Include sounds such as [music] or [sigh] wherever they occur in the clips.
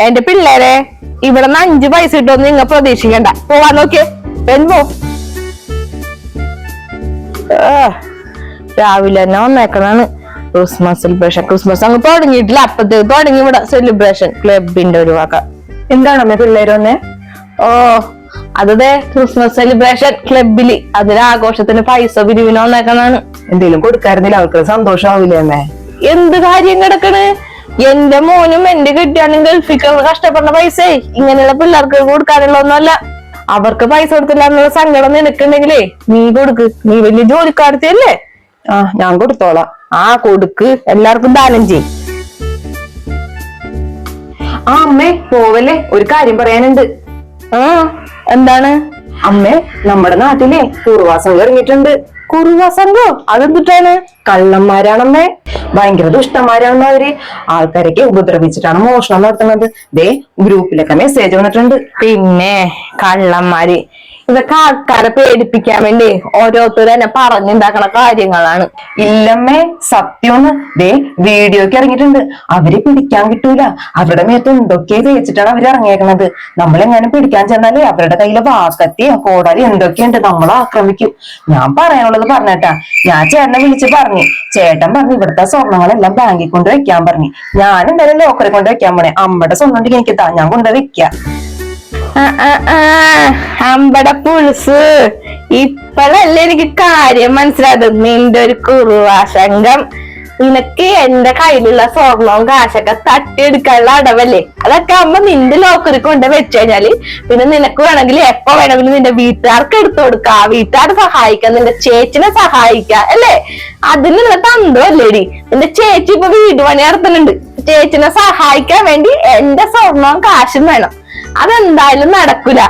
എന്റെ പിള്ളേരെ ഇവിടെ നിന്ന് അഞ്ചു പൈസ കിട്ടുമെന്ന് നിങ്ങൾ പ്രതീക്ഷിക്കണ്ട. പോവാൻ നോക്കിയേ. വരുമ്പോ രാവിലെ തന്നെ വന്നേക്കണാണ്. ക്രിസ്മസ് സെലിബ്രേഷൻ ക്രിസ്മസ് അങ്ങ് തുടങ്ങിയിട്ടില്ല. അപ്പത്തേക്ക് തുടങ്ങി ഇവിടെ സെലിബ്രേഷൻ ക്ലബിന്റെ ഒരു വക. എന്താണ് അമ്മ പിള്ളേര് ഓ അതേ ക്രിസ്മസ് സെലിബ്രേഷൻ ക്ലബിൽ അതിന് ആഘോഷത്തിന് പൈസ പിരിവിന് വന്നേക്കണാണ്. എന്തെങ്കിലും കൊടുക്കായിരുന്നില്ല. അവർക്ക് സന്തോഷമാവില്ലേ അമ്മേ? എന്ത് കാര്യം കിടക്കണ്? എന്റെ മോനും എന്റെ കിട്ടിയാണെങ്കിൽ ഗൾഫിക്ക് കഷ്ടപ്പെടുന്ന പൈസ ഇങ്ങനെയുള്ള പിള്ളേർക്ക് കൊടുക്കാനുള്ള ഒന്നുമല്ല അവർക്ക് പൈസ കൊടുത്തില്ല എന്നുള്ള സങ്കടം നിനക്കുണ്ടെങ്കിലേ നീ കൊടുക്ക്. നീ വലിയ ജോലിക്കാരത്തിയല്ലേ? ആ ഞാൻ കൊടുത്തോളാം. ആ കൊടുക്ക്. എല്ലാവർക്കും ദാനം ചെയ് ആ അമ്മേ പോവല്ലേ? ഒരു കാര്യം പറയാനുണ്ട്. ആ എന്താണ്? അമ്മേ നമ്മുടെ നാട്ടിലെ പൂർവാസം ഇറങ്ങിയിട്ടുണ്ട്. കുറുവാസം സംഘം? അതെന്തിട്ടാണ്? കള്ളന്മാരാണമ്മേ ഭയങ്കര ദുഷ്ടന്മാരാണെന്ന് അവർ. ആൾക്കാരൊക്കെ ഉപദ്രവിച്ചിട്ടാണ് മോഷണം നടത്തുന്നത്. ദേ ഗ്രൂപ്പിലൊക്കെ മെസ്സേജ് വന്നിട്ടുണ്ട്. പിന്നെ കള്ളന്മാര്. ഇതൊക്കെ ആൾക്കാരെ പേടിപ്പിക്കാൻ വേണ്ടി ഓരോരുത്തർ തന്നെ പറഞ്ഞുണ്ടാക്കണ കാര്യങ്ങളാണ്. ഇല്ലമ്മേ സത്യമൊന്ന് ദേ വീഡിയോക്ക് ഇറങ്ങിയിട്ടുണ്ട്. അവരെ പിടിക്കാൻ കിട്ടൂല. അവരുടെ മേത്ത് എന്തൊക്കെ തേച്ചിട്ടാണ് അവർ ഇറങ്ങിയേക്കണത്. നമ്മളെങ്ങനെ പിടിക്കാൻ ചെന്നാലേ അവരുടെ കയ്യിലെ വാക്കത്തിയും കോടാലി എന്തൊക്കെയുണ്ട് നമ്മളെ ആക്രമിക്കും ഞാൻ പറയാനുള്ളത് പറഞ്ഞട്ടാ. ഞാൻ ചേട്ടനെ വിളിച്ച് പറഞ്ഞു ചേട്ടൻ പറഞ്ഞു ഇവിടുത്തെ സ്വർണങ്ങളെല്ലാം ബാങ്കിൽ കൊണ്ട് വെക്കാൻ പറഞ്ഞു. ഞാൻ എന്തായാലും ലോക്കറിൽ കൊണ്ട് വെക്കാൻ പോണേ. അമ്മയുടെ സ്വർണം ഉണ്ടെങ്കിൽ എനിക്ക് താ ഞാൻ കൊണ്ട് വെക്കാം. അമ്പട പുഴുസ് ഇപ്പോഴല്ലേ എനിക്ക് കാര്യം മനസ്സിലായത്? നിന്റെ ഒരു കുറുവാശങ്കം. നിനക്ക് എന്റെ കയ്യിലുള്ള സ്വർണവും കാശൊക്കെ തട്ടിയെടുക്കാനുള്ള അടവല്ലേ? അതൊക്കെ അമ്മ നിന്റെ ലോക്കറിൽ കൊണ്ട് വെച്ച് കഴിഞ്ഞാൽ പിന്നെ നിനക്ക് വേണമെങ്കിൽ എപ്പോ വേണമെങ്കിലും നിന്റെ വീട്ടുകാർക്ക് എടുത്തു കൊടുക്ക. വീട്ടുകാർ സഹായിക്കാം നിന്റെ ചേച്ചിനെ സഹായിക്കാം അല്ലേ? അതിന് അതിനുള്ള തന്ത്രമല്ലേടി നിന്റെ ചേച്ചി ഇപ്പൊ വീട് പണി നടത്തുന്നുണ്ട്. ചേച്ചിനെ സഹായിക്കാൻ വേണ്ടി എന്റെ സ്വർണവും കാശും വേണം. അതെന്തായാലും നടക്കൂല.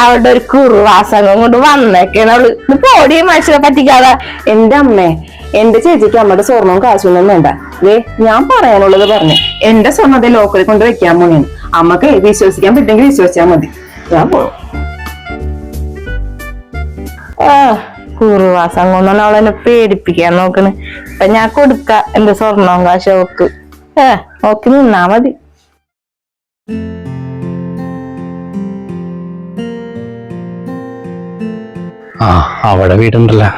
അവളുടെ ഒരു കുറുവാസംഗം കൊണ്ട് വന്നേക്കണവൾ പോടിയ മനുഷ്യനെ പറ്റിക്കാതെ. എന്റെ അമ്മേ എന്റെ ചേച്ചിക്ക് അമ്മയുടെ സ്വർണവും കാശൊന്നും വേണ്ട. ദേ ഞാൻ പറയാനുള്ളത് പറഞ്ഞു. എന്റെ സ്വർണത്തെ ലോക്കറിൽ കൊണ്ട് വെക്കാൻ പോണേന്ന്. അമ്മയ്ക്ക് വിശ്വസിക്കാൻ പറ്റുമെങ്കിൽ വിശ്വസിച്ചാൽ മതി. ഞാൻ പോകും കുറുവാസം കൊണ്ടാണ് അവളെന്നെ പേടിപ്പിക്കാൻ നോക്കണ്. ഇപ്പൊ ഞാൻ കൊടുക്ക എന്റെ സ്വർണവും കാശും അവക്ക്. ഏ നോക്കി നിന്നാ മതി. ആ അവിടെ വീടുണ്ടല്ലോ.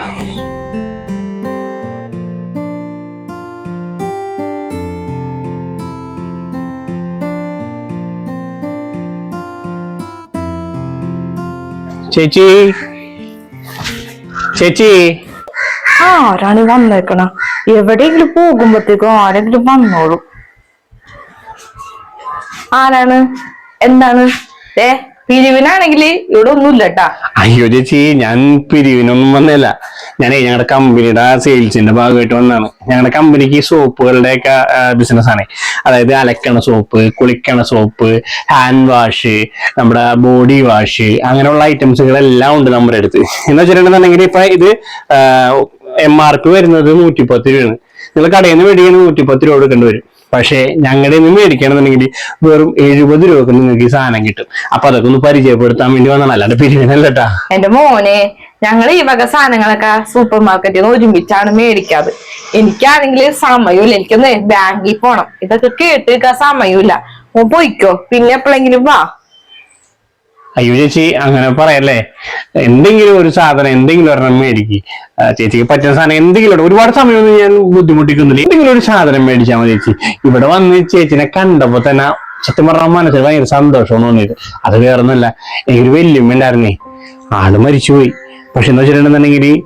ചേച്ചി. ചേച്ചി. ആരാണ് വന്നേക്കണ? എവിടെയെങ്കിലും പോകുമ്പോഴത്തേക്കും ആരെങ്കിലും വന്നോളൂ. ആരാണ്? എന്താണ്? ഏ? പിരിവിനാണെങ്കിൽ ഇവിടെ ഒന്നുമില്ല കേട്ടാ അയ്യോ ചേച്ചി ഞാൻ പിരിവിനൊന്നും വന്നില്ല. ഞാനേ ഞങ്ങളുടെ കമ്പനിയുടെ സെയിൽസിന്റെ ഭാഗമായിട്ട് വന്നാണ് ഞങ്ങളുടെ കമ്പനിക്ക് സോപ്പുകളുടെ ഒക്കെ ബിസിനസ് ആണ്. അതായത് അലക്കണ സോപ്പ് കുളിക്കണ സോപ്പ് ഹാൻഡ് വാഷ് നമ്മുടെ ബോഡി വാഷ് അങ്ങനെയുള്ള ഐറ്റംസുകളെല്ലാം ഉണ്ട് നമ്മുടെ അടുത്ത്. എന്ന് വെച്ചിട്ടുണ്ടെന്നുണ്ടെങ്കിൽ ഇപ്പൊ ഇത് എം ആർ പി വരുന്നത് നൂറ്റിപ്പത്ത് രൂപയാണ്. നിങ്ങൾ കടയിൽ നിന്ന് മേടിക്കുന്നത് നൂറ്റിപ്പത്ത് രൂപ കൊടുക്കേണ്ടി വരും. പക്ഷേ ഞങ്ങളുടെ നിന്ന് മേടിക്കണമെന്നുണ്ടെങ്കിൽ വെറും എഴുപത് രൂപക്ക് നിങ്ങൾക്ക് ഈ സാധനം കിട്ടും. അപ്പൊ അതൊക്കെ ഒന്ന് പരിചയപ്പെടുത്താൻ വേണ്ടി വന്നതാണ്. അല്ലാണ്ട് പിരിവിനല്ല കേട്ടാ എന്റെ മോനെ ഞങ്ങൾ ഈ വക സാധനങ്ങളൊക്കെ സൂപ്പർ മാർക്കറ്റിൽ നിന്ന് ഒരുമിച്ചാണ് മേടിക്കാറ്. എനിക്കാണെങ്കിൽ സമയമില്ല. എനിക്കൊന്ന് ബാങ്കിൽ പോണം. ഇതൊക്കെ കേട്ട് സമയമില്ല. പോയിക്കോ? പിന്നെ എപ്പോഴെങ്കിലും വാ. അയ്യോ ചേച്ചി അങ്ങനെ പറയല്ലേ? എന്തെങ്കിലും ഒരു സാധനം എന്തെങ്കിലും ഒരെണ്ണം മേടിക്ക്. ചേച്ചിക്ക് പറ്റുന്ന സാധനം എന്തെങ്കിലും ഒരു- ഒരുപാട് സമയമൊന്നും ഞാൻ ബുദ്ധിമുട്ടിക്കുന്നില്ല. എന്തെങ്കിലും ഒരു സാധനം മേടിച്ചാൽ മതി ചേച്ചി. ഇവിടെ വന്ന് ചേച്ചിനെ കണ്ടപ്പോ തന്നെ സത്യം പറഞ്ഞ മനസ്സിൽ ഭയങ്കര സന്തോഷം തോന്നിയത്. അത് വേറൊന്നുമല്ല എനിക്കൊരു വല്യമ്മ ഉണ്ടായിരുന്നേ. ആൾ മരിച്ചുപോയി. പക്ഷെ എന്ന് വെച്ചിട്ടുണ്ടെന്നുണ്ടെങ്കിൽ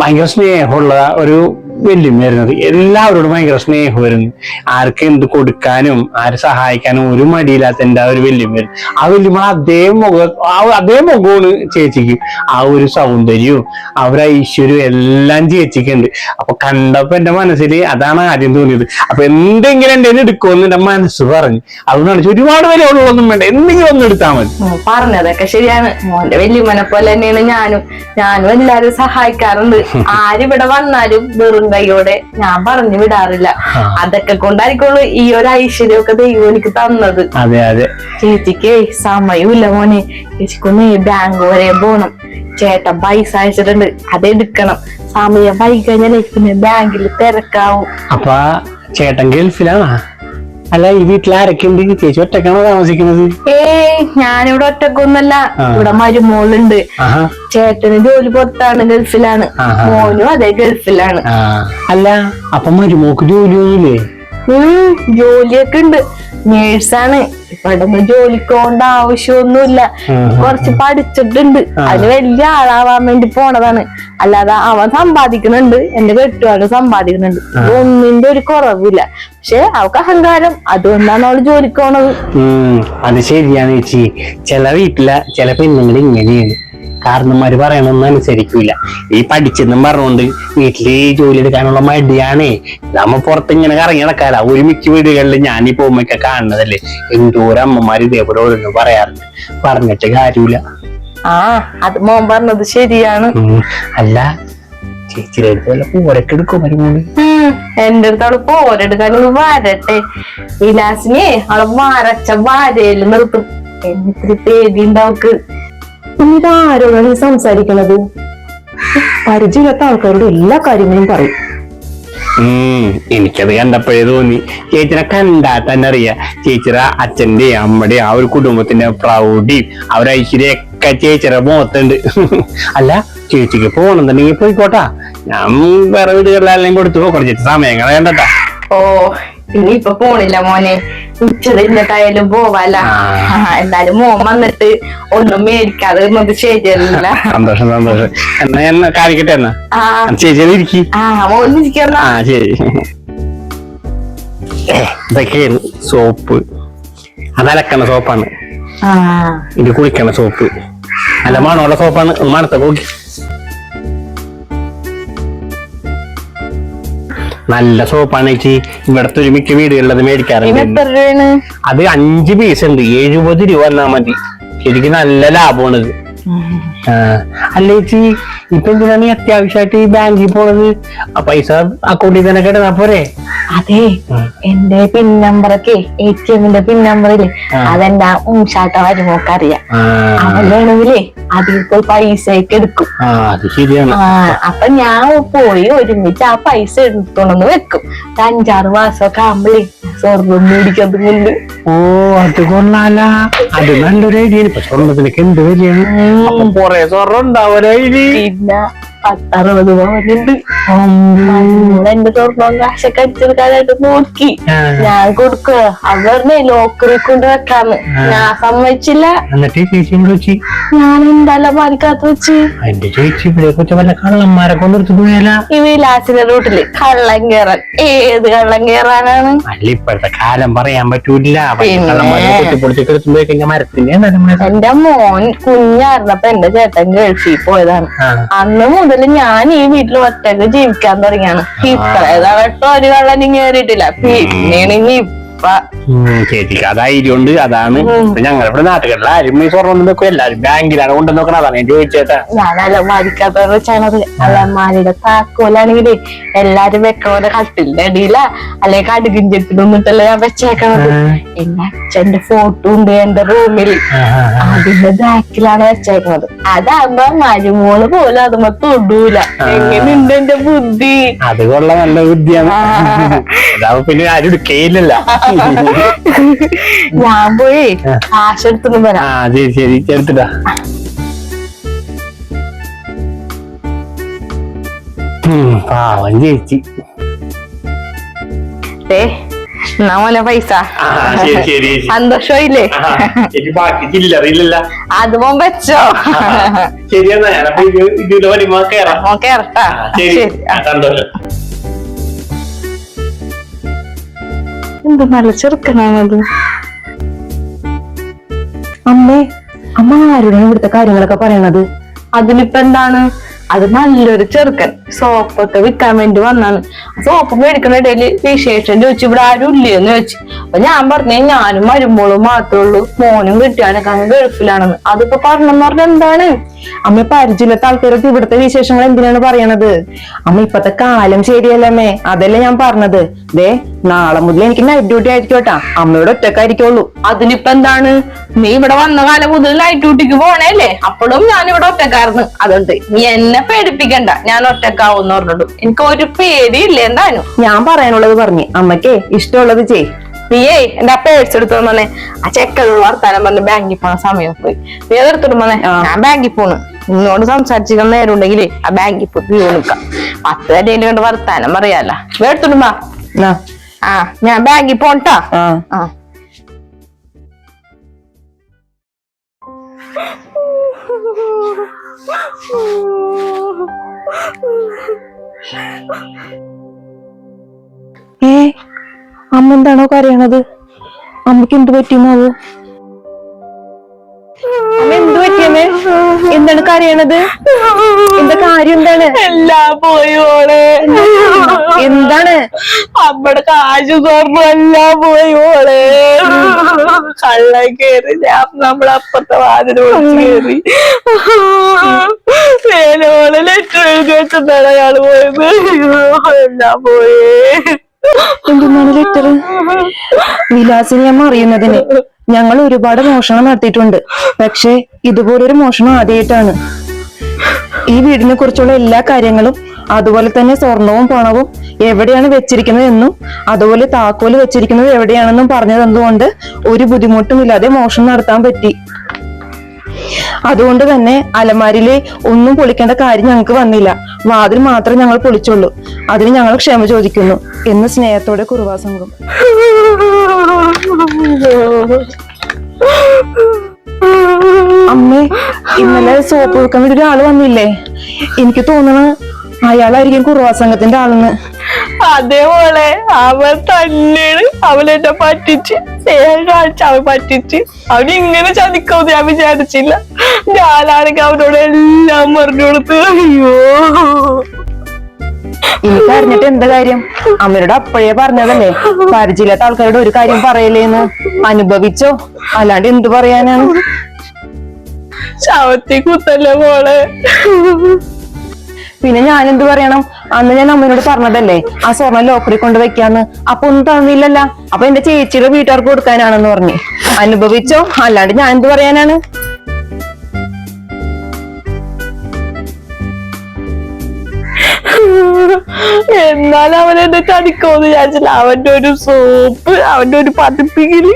ഭയങ്കര സ്നേഹമുള്ള ഒരു വല്യമ്മയായിരുന്നത് എല്ലാവരോടും ഭയങ്കര സ്നേഹമായിരുന്നു. ആർക്ക് എന്ത് കൊടുക്കാനും ആര് സഹായിക്കാനും ഒരു മടിയില്ലാത്ത എന്റെ ആ ഒരു വല്യമ്മയായിരുന്നു ആ വല്യമ്മ അതേ മുഖം ആ അതേ മുഖമാണ് ചേച്ചിക്ക്. ആ ഒരു സൗന്ദര്യവും ആ ഒരു ഐശ്വര്യവും എല്ലാം ചേച്ചിക്ക് ഉണ്ട് അപ്പൊ കണ്ടപ്പോ എന്റെ മനസ്സിൽ അതാണ് ആദ്യം തോന്നിയത്. അപ്പൊ എന്തെങ്കിലും എന്റെ എടുക്കുമെന്ന് എന്റെ മനസ്സ് പറഞ്ഞു. അതുകൊണ്ടാണ് ഒരുപാട് വില ഉള്ളതൊന്നും വേണ്ട. എന്തെങ്കിലും ഒന്ന് എടുത്താൽ മതി. പറഞ്ഞതൊക്കെ ശരിയാണ്. മോന്റെ വെല്ലുമനെ പോലെ തന്നെയാണ് ഞാനും. ഞാനും എല്ലാരും സഹായിക്കാറുണ്ട്. [laughs] ആരിവിടെ വന്നാലും വെറും കൈയോടെ ഞാൻ പറഞ്ഞു വിടാറില്ല. അതൊക്കെ കൊണ്ടായിരിക്കുള്ളൂ ഈ ഒരു ഐശ്വര്യമൊക്കെ ദൈവം എനിക്ക് തന്നത്. അതെ അതെ. ചേച്ചിക്ക് സമയമില്ല മോനെ. ചേച്ചിക്കൊന്ന് ബാങ്ക് വരെ പോണം. ചേട്ടൻ പൈസ അയച്ചിട്ടുണ്ട്. അതെടുക്കണം സമയം വൈകി കഴിഞ്ഞാൽ പിന്നെ ബാങ്കിൽ തിരക്കാവും. അപ്പൊ ചേട്ടൻ ഗൾഫിലാണോ? അല്ല ഈ വീട്ടിൽ ആരൊക്കെ ഉണ്ട് ചേച്ചി ഒറ്റക്കാണോ താമസിക്കുന്നത്? ഏയ് ഞാനിവിടെ ഒറ്റക്കൊന്നല്ല. ഇവിടെ മരുമോളുണ്ട് ചേട്ടന് ജോലി പുറത്താണ് ഗൾഫിലാണ്. മോനും അതെ ഗൾഫിലാണ്. അല്ല അപ്പൊ മരുമോക്ക് ജോലിയൊന്നുമില്ലേ? ഉം ജോലിയൊക്കെ ഉണ്ട്. നേഴ്സാണ്. ഇവിടെ ഒന്നും ജോലിക്ക് പോകേണ്ട ആവശ്യമൊന്നുമില്ല. കുറച്ച് പഠിച്ചിട്ടുണ്ട്. അത് വലിയ ആളാവാൻ വേണ്ടി പോണതാണ്. അല്ലാതെ അവൻ സമ്പാദിക്കുന്നുണ്ട്. എന്റെ കെട്ടുകാരും സമ്പാദിക്കുന്നുണ്ട്. ഒന്നിന്റെ ഒരു കുറവില്ല. പക്ഷെ അവൾക്ക് അഹങ്കാരം. അതുകൊണ്ടാണ് അവൾ ജോലിക്ക് പോണത്. അത് ശരിയാണ് ചേച്ചി. ചില വീട്ടിലെ ചില പെണ്ണുങ്ങൾ ഇങ്ങനെയാണ്. കാരണന്മാര് പറയണമെന്ന് അനുസരിക്കൂല ഈ പഠിച്ചെന്നും പറഞ്ഞുകൊണ്ട് വീട്ടിൽ ജോലി എടുക്കാനുള്ള മടിയാണേ. നമ്മ പുറത്ത് ഇങ്ങനെ കറങ്ങി നടക്കാല. ഒരു മിക്ക വീടുകളിൽ ഞാൻ ഈ പോകുമ്പൊക്കെ കാണുന്നതല്ലേ. എന്തോരം അമ്മമാര് ഇതേപോലെ ഓരോന്നും പറയാറുണ്ട്. പറഞ്ഞിട്ട് കാര്യമില്ല ആ അത് മോൻ പറഞ്ഞത് ശരിയാണ്. അല്ല ചേച്ചിയുടെ അടുത്ത് വല്ല പൂരൊക്കെ എടുക്കും മരുമോൾ? ഉം, എന്റെ അടുത്ത് അവൾ വരട്ടെ. വിലാസിനെ അവളെ വരച്ച വാരയിൽ നിർത്തും. എന്നിത്തിരി പേടിയുണ്ടവക്ക് ഇതാരോടാണ് ആരോടാണ് സംസാരിക്കണത്? പരിചയമില്ലാത്ത ആൾക്കാരോട് എല്ലാ കാര്യങ്ങളും പറയും. എനിക്കത് കണ്ടപ്പോഴേ തോന്നി. ചേച്ചിനെ കണ്ടാ തന്നെ അറിയാം. ചേച്ചിയുടെ അച്ഛന്റെ അമ്മയുടെ ആ ഒരു കുടുംബത്തിന്റെ പ്രൗഢിയും ഒരു ഐശ്വര്യൊക്കെ ചേച്ചിയുടെ മുഖത്തുണ്ട്. അല്ല ചേച്ചിക്ക് പോണെന്നുണ്ടെങ്കിൽ പോയിക്കോട്ടാ. ഞാൻ വേറെ വീടുകളിലെല്ലാം കൊടുത്തു കുറച്ച് സമയങ്ങളെ കണ്ടട്ടാ ഓ ഇനി ഇപ്പൊ പോണില്ല മോനെ. ഉച്ച ഇന്നത്തായാലും പോവാല എന്നാലും മോൻ വന്നിട്ട് ഒന്നും മേടിക്കാതെ ഒന്നും ശരിയല്ല [laughs] സന്തോഷം സന്തോഷം. എന്നാ ഞാൻ കാണിക്കട്ടെ എന്നാ? ചേച്ചി ഇരിക്കി. ആ മോൻ ആ ശരി. ഇതൊക്കെയാണ് സോപ്പ്. അത് അലക്കണ സോപ്പാണ്. ഇത് കുളിക്കണ സോപ്പ്. നല്ല മണമുള്ള സോപ്പാണ്. മണത്തെ നോക്കി. നല്ല സോപ്പാണ് ചേച്ചി. ഇവിടത്തെ ഒരു മിക്ക വീടുകളിലത് മേടിക്കാറുണ്ട്. അത് അഞ്ച് പീസ് ഉണ്ട്. എഴുപത് രൂപ എന്നാ മതി. ശരിക്കും നല്ല ലാഭമാണ് ഇത്. അല്ല ചേച്ചി ഇപ്പൊ എന്തിനാണ് ഈ അത്യാവശ്യമായിട്ട് ഈ ബാങ്കിൽ പോണത്? ആ പൈസ അക്കൗണ്ടിൽ തന്നെ കിടന്നാ പോരെ? അതെ എന്റെ പിൻ നമ്പറൊക്കെ എ ടി എമ്മിന്റെ പിൻ നമ്പറില്ലേ അതെന്താ അതെന്റെ ഉംഷാട്ട വരുമോക്ക് അറിയാം അവനാണെങ്കിലേ അതിൽ പോയി പൈസ ഒക്കെ എടുക്കും അപ്പൊ ഞാൻ പോയി ഒരുമിച്ച് ആ പൈസ എടുത്തോണെന്ന് വെക്കും. അപ്പൊ അഞ്ചാറ് മാസമൊക്കെ ആകുമ്പോഴേ സ്വർണം മേടിക്കുന്നത് കൊണ്ട് ഓ അത് കൊള്ളാല. അത് നല്ലൊരു ഐഡിയ ഇപ്പൊ സ്വർണത്തിനൊക്കെ എന്ത് വിലയാണ്? അപ്പൊ കൊറേ സ്വർണം ഉണ്ടാവല്ലോ ഇതിൽ പിന്നെ പത്തറുപത് പവനുണ്ട്. എന്റെ സ്വർണം കാശൊക്കെ അടിച്ചെടുക്കാനായിട്ട് നോക്കി. ഞാൻ കൊടുക്കുക അവരുടെ ലോക്കറിൽ കൊണ്ട് വെക്കാന്ന്. ഞാൻ സമ്മതിച്ചില്ല. എന്നിട്ട് ചേച്ചി എന്ത് വെച്ച്? ഞാൻ എന്തായാലും പാലിക്കാത്ത വെച്ച്? എന്റെ ചേച്ചി ഇവിടെ വല്ല കള്ളന്മാരെ കൊണ്ടെടുത്ത് പോയാല ഈ വിലാസിന്റെ റൂട്ടിൽ കള്ളം കേറാൻ. ഏത് കള്ളം കേറാനാണ്? അല്ല ഇപ്പോഴത്തെ കാലം പറയാൻ പറ്റൂല മരത്തിന്റെ എന്റെ മോൻ കുഞ്ഞായിരുന്നപ്പോ എന്റെ ചേട്ടൻ ഗൾഫിൽ പോയതാണ്. അന്ന് മുതൽ ഞാൻ ഈ വീട്ടിൽ ഒറ്റയ്ക്ക് ജീവിക്കാൻ തുടങ്ങിയാണ്. ഇത്രേതാവട്ടോ ഒരു കള്ളനും കേറിയിട്ടില്ല. പിന്നെയാണ് ഇനി ഇപ്പ ഉം, ചേച്ചിക്ക് അത് ഉണ്ട് അതാണ്. ഞങ്ങളിവിടെ നാട്ടുകളിൽ ആരും ഈ സ്വർണം ഒന്നും വെക്കും എല്ലാരും ബാങ്കിലാണ് കൊണ്ടുവന്ന് നോക്കണം അതാണ് ഞാൻ ചോദിച്ചേട്ടാ വെച്ചാണത്. അലമാരിയുടെ താക്കോലാണെങ്കിലേ എല്ലാരും വെക്കണോടെ കട്ടിലിന്റെ അടിയില അല്ലെ കടുകിഞ്ചെത്തിനൊന്നിട്ടല്ല ഞാൻ വെച്ചേക്കണത്. എന്റെ അച്ഛന്റെ ഫോട്ടോ ഉണ്ട് എന്റെ റൂമിൽ അതിന്റെ ബാക്കിലാണ് വെച്ചേക്കണത്. അതാകുമ്പോ മരുമോൾ പോലും അതുമ്പോ തൊടൂല. എങ്ങനെയുണ്ട് എന്റെ ബുദ്ധി? അത് കൊള്ള നല്ല ബുദ്ധിയാണ്. പിന്നെ ആരും എടുക്കേയില്ലല്ലോ. ഞാൻ പോയി കാശ് എടുത്തൊന്നും ആ വരാം ശരി. ശരി എടുത്തിട്ടാ പാവം ചേച്ചി. ദേ, എന്നാ മോനെ പൈസ. സന്തോഷമായില്ലേ? ബാക്കി അത് മോൻ വെച്ചോ. ശരിയെന്നാ ഞാനപ്പോ ഇത് ഇതിൽ വരുമ്പോ കേറാം. കേറട്ടാ. ശരി. സന്തോഷം. എന്ത് നല്ല ചെറുക്കനാണത്. അമ്മേ അമ്മ ആരുടെ ഇവിടുത്തെ കാര്യങ്ങളൊക്കെ പറയണത്. അതിനിപ്പോ എന്താണ്? അത് നല്ലൊരു ചെറുക്കൻ. സോപ്പൊക്കെ വിൽക്കാൻ വേണ്ടി വന്നാണ്. സോപ്പ് മേടിക്കുന്ന ഇടയിൽ വിശേഷം ചോദിച്ചു. ഇവിടെ ആരും ഇല്ലയെന്ന് ചോദിച്ചു. അപ്പൊ ഞാൻ പറഞ്ഞേ ഞാനും മരുമോളും മാത്രമേ ഉള്ളൂ. മോനും കിട്ടിയാനൊക്കെ അങ്ങ് ഗൾഫിലാണെന്ന്. അതിപ്പോ പറഞ്ഞെന്ന് പറഞ്ഞ എന്താണ്? അമ്മ പരിചയമില്ലാത്ത ആൾക്കാരൊക്കെ ഇവിടുത്തെ വിശേഷങ്ങൾ എന്തിനാണ് പറയണത്? അമ്മ ഇപ്പത്തെ കാലം ശരിയല്ലമ്മേ അതല്ലേ ഞാൻ പറഞ്ഞത്. ദേ നാളെ മുതൽ എനിക്ക് നൈറ്റ് ഡ്യൂട്ടി ആയിരിക്കും കേട്ടാ. അമ്മയോട് ഒറ്റക്കായിരിക്കുള്ളൂ. അതിനിപ്പോ എന്താണ്? നീ ഇവിടെ വന്ന കാലം മുതൽ നൈറ്റ് ഡ്യൂട്ടിക്ക് പോണേല്ലേ? അപ്പോഴും ഞാൻ ഇവിടെ ഒറ്റക്കായിരുന്നു. അതുകൊണ്ട് നീ എന്നെ പേടിപ്പിക്കണ്ട. ഞാൻ ഒറ്റക്കാവുന്ന പറഞ്ഞോളൂ എനിക്ക് ഒരു പേടിയില്ല എന്താണോ ഞാൻ പറയാനുള്ളത് പറഞ്ഞു. അമ്മക്കേ ഇഷ്ടമുള്ളത് ചെയ്. നീയേ എന്റെ അപ്പ പേഴ്സ് തന്നെ ആ ചെക്കലുള്ള വർത്താനം പറഞ്ഞ് ബാങ്കിൽ പോണ സമയം പോയി. നീ അതെടുത്തിട്ട് വന്നേ. ഞാൻ ബാങ്കിൽ പോണ്. നിന്നോട് സംസാരിച്ചിരിക്കുന്ന നേരം ഉണ്ടെങ്കിലേ ആ ബാങ്കിൽ പോയി വ്യൂ നിക്കാം പത്ത് വരെ കണ്ട് വർത്താനം പറയാല. എടുത്തിട്ടുമാ എന്നാ, ആ ഞാൻ ബാങ്കിൽ പോണ്ടാ ആ. ആ. ഏ അമ്മ എന്താണോ കരയണത്? അമ്മയ്ക്ക് എന്ത് പറ്റിയെന്നാവോ? അമ്മ എന്ത് പറ്റിയമ്മേ എന്താണ് കരയണത്? എന്താ കാര്യം എന്താണ്? എല്ലാ പോയി ഓളെ എന്താണ്? അമ്മടെ കാശു സ്വർണം എല്ലാം പോയി ഓളെ കള്ള കേറി ഞാൻ നമ്മളെ അപ്പുറത്തെ വാതിൽ കയറി വേലോളെ ലെറ്റർ എഴുതി വെച്ചിട്ടാണ് അയാൾ പോയത്? എല്ലാം പോയേ. എന്തിനാണ് ലെറ്റർ വിലാസിനെ അമ്മ അറിയുന്നതിന് ഞങ്ങൾ ഒരുപാട് മോഷണം നടത്തിയിട്ടുണ്ട്. പക്ഷെ ഇതുപോലൊരു മോഷണം ആദ്യമായിട്ടാണ് ഈ വീടിനെ കുറിച്ചുള്ള എല്ലാ കാര്യങ്ങളും അതുപോലെ തന്നെ സ്വർണവും പണവും എവിടെയാണ് വെച്ചിരിക്കുന്നത് എന്നും അതുപോലെ താക്കോൽ വെച്ചിരിക്കുന്നത് എവിടെയാണെന്നും പറഞ്ഞു തന്നതുകൊണ്ട് ഒരു ബുദ്ധിമുട്ടും ഇല്ലാതെ മോഷണം നടത്താൻ പറ്റി. അതുകൊണ്ട് തന്നെ അലമാരിലെ ഒന്നും പൊളിക്കേണ്ട കാര്യം ഞങ്ങൾക്ക് വന്നില്ല. വാതിൽ മാത്രമേ ഞങ്ങൾ പൊളിച്ചുള്ളൂ. അതിന് ഞങ്ങൾ ക്ഷമ ചോദിക്കുന്നു. എന്ന് സ്നേഹത്തോടെ കുറുവാ സംഘം. അമ്മേ ഇന്നലെ സോപ്പ് കൊടുക്കാൻ വേണ്ടി ഒരാൾ വന്നില്ലേ? എനിക്ക് തോന്നണ അയാളായിരിക്കും കുറവാ സംഘത്തിന്റെ ആളെന്ന്. അതേപോലെ അവൻ തന്നെയാണ് അവളെന്നെ പറ്റിച്ച് സ്നേഹം കാണിച്ച് അവൻ പറ്റിച്ച്. അവൻ ഇങ്ങനെ ചതിക്കോന്ന് ഞാൻ വിചാരിച്ചില്ല. ഞാനാണെങ്കിൽ അവനോട് എല്ലാം പറഞ്ഞു കൊടുത്ത് അയ്യോ. എനിക്ക് അറിഞ്ഞിട്ട് എന്താ കാര്യം? അമ്മയോട് അപ്പോഴേ പറഞ്ഞതല്ലേ? പരിചയമില്ലാത്ത ആൾക്കാരോട് ഒരു കാര്യം പറയലേന്ന് അനുഭവിച്ചോ? അല്ലാണ്ട് എന്തു പറയാനാണ് ശവത്തി കുത്തല്ലേ മോളെ? പിന്നെ ഞാൻ എന്ത് പറയണം? അന്ന് ഞാൻ അമ്മയോട് പറഞ്ഞതല്ലേ? ആ സ്വർണം ലോക്കറി കൊണ്ട് വെക്കാന്ന്. അപ്പൊ ഒന്നും തന്നില്ലല്ല. അപ്പൊ എന്റെ ചേച്ചിയുടെ വീട്ടുകാർക്ക് കൊടുക്കാനാണെന്ന് പറഞ്ഞു. അനുഭവിച്ചോ? അല്ലാണ്ട് ഞാൻ എന്ത് പറയാനാണ്? [laughs] എന്നാൽ അവൻ എന്നെ ചതിക്കുമെന്ന് വിചാരിച്ചില്ല. അവന്റെ ഒരു സോപ്പ് അവന്റെ ഒരു പതിപ്പിക്കൽ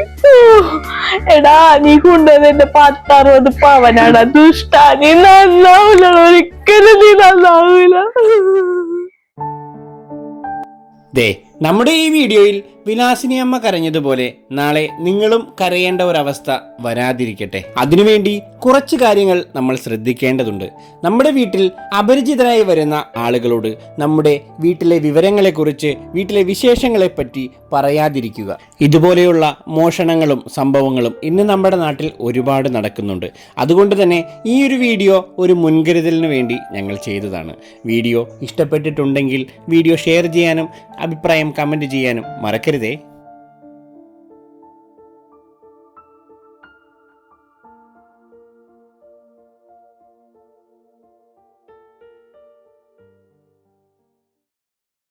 എടാ നീ കൊണ്ടുവന്ന എന്റെ പത്തറുപത് പവനാണ്. ദുഷ്ട നീ നന്നാവില്ല ഒരിക്കലും നീ നന്നാവില്ല നമ്മുടെ ഈ വീഡിയോയിൽ വിലാസിനി അമ്മ കരഞ്ഞതുപോലെ നാളെ നിങ്ങളും കരയേണ്ട ഒരവസ്ഥ വരാതിരിക്കട്ടെ. അതിനുവേണ്ടി കുറച്ച് കാര്യങ്ങൾ നമ്മൾ ശ്രദ്ധിക്കേണ്ടതുണ്ട്. നമ്മുടെ വീട്ടിൽ അപരിചിതരായി വരുന്ന ആളുകളോട് നമ്മുടെ വീട്ടിലെ വിവരങ്ങളെക്കുറിച്ച് വീട്ടിലെ വിശേഷങ്ങളെപ്പറ്റി പറയാതിരിക്കുക. ഇതുപോലെയുള്ള മോഷണങ്ങളും സംഭവങ്ങളും ഇന്ന് നമ്മുടെ നാട്ടിൽ ഒരുപാട് നടക്കുന്നുണ്ട്. അതുകൊണ്ട് തന്നെ ഈ ഒരു വീഡിയോ ഒരു മുൻകരുതലിന് വേണ്ടി ഞങ്ങൾ ചെയ്തതാണ്. വീഡിയോ ഇഷ്ടപ്പെട്ടിട്ടുണ്ടെങ്കിൽ വീഡിയോ ഷെയർ ചെയ്യാനും അഭിപ്രായം കമന്റ് ചെയ്യാനും മറക്കരുതേ. ఆఖరిదే